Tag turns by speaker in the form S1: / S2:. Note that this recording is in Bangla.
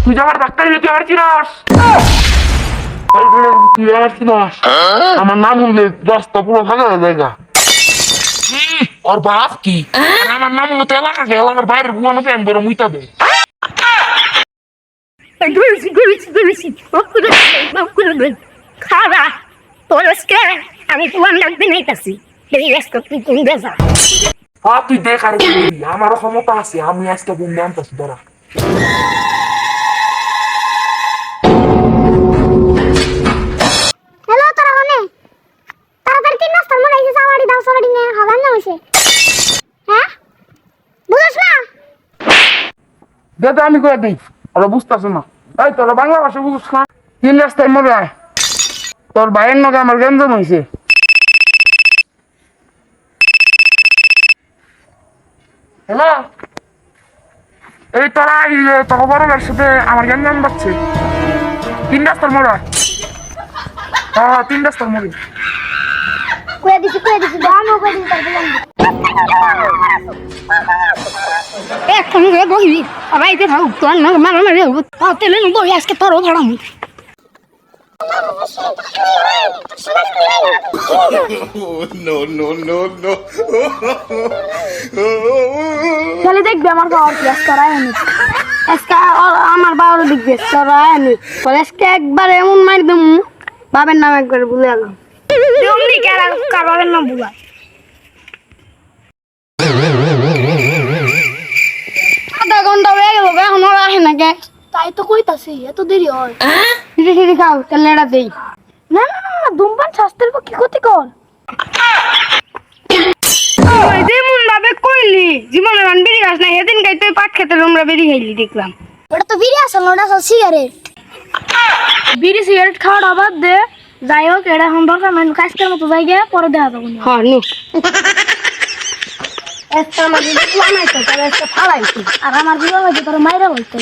S1: তাইলে তুই আর চিনাস তুই আর চিনাস আমার নাম হলে রাস্তা পুরো ফাঁকা হয়ে জায়গা ওর বাপ কি আমার নাম হলো তো এলাকাকে এলাকার বাইরের ঘুমানো প্যান বড় মুইতা দে
S2: গেছি গেছি গেছি মাফ করে দেন খারা তোর আজকে আমি তোমার লাগবে নাই কাছি এই আজকে তুই কোন
S1: হ্যাঁ তুই দেখ আর। আমারও ক্ষমতা আছে আমি আজকে দিন আনতেছি দাঁড়া
S3: সাওয়ারি নে হাজার না হয়েছে হ্যাঁ? বুঝছ না।
S1: দে তো আমি করে দিই, ওরা বুঝতেছে না। এই, তোরা বাংলা ভাষা বুঝছ না। তিন রাস্তায় মরে আয়। তোর ভাইয়ের নগে আমার গঞ্জন হয়েছে হ্যালো? এই, তোরা তোর বড় ভাইয়ের সাথে আমার গঞ্জন বাচ্ছে তিন রাস্তার মোড় আয়। হ্যাঁ হ্যাঁ তিন রাস্তার মোড়ে
S3: কয়ে দিছি কয়ে দিছি আমি কয়ে দিছি তারপরে জানবি।
S2: এখন রে বহি আবাইতে থাক তোর না মারা মারে তেলে বহি আজকে তোরও ধরাম
S4: no, no, no, no.
S3: খালি দেখবি আমার পাওয়ার কি আজকে রায় আমি
S2: আজকে আমার বাবার দেখবে তোরা আনি পরে আজকে একবার এমন মার দেবো বাবার নাম একবার ভুলে গেলাম।
S3: তাই তো কইতাছি এত দেরি হয়।
S2: ফিরে ফিরে খাও তাহলে এটা দেই।
S3: না না না, না ধূমপান স্বাস্থ্যের পক্ষে ক্ষতিকর
S2: ওই যেমন ভাবে কইলি জীবনে মান বেরিয়ে আস না সেদিন তুই পাট খেতে আমরা বেরিয়ে খাইলি দেখলাম।
S3: ওটা তো বিড়ি আসল না ওটা আসল সিগারেট বিড়ি সিগারেট খাওয়ার আবার দে। যাই হোক এটা এখন দরকার মানে কাজকের মতো জায়গা পরে দেখা যাব।
S2: হ্যাঁ নু। একটা একটা ফালাইছি।
S3: আর আমার বিবাহ হয়েছে তোর মাইরা বলতে